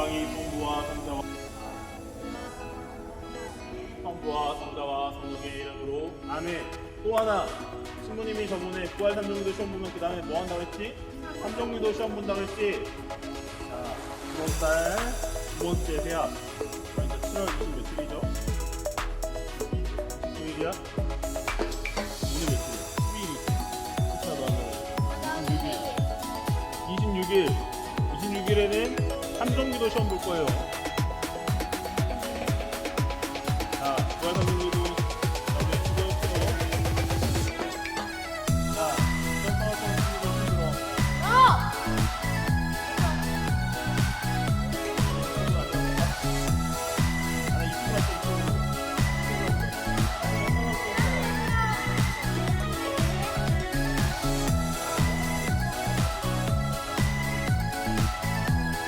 영광이 성부와 성자와 성부와 성자와 성령의 이름으로 아멘. 또 하나 신부님이 저번에 9월 3정기도 시험 보면 그 다음에 뭐 한다고 했지? 3정기도 시험 본다고 했지? 자, 이번 달두 번째 회합 7월 20 며칠이죠? 10일이야? 오늘 며칠이야? 12일. 2차도 안 나와 26일. 26일. 26일에는 3정도 시험 볼 거예요.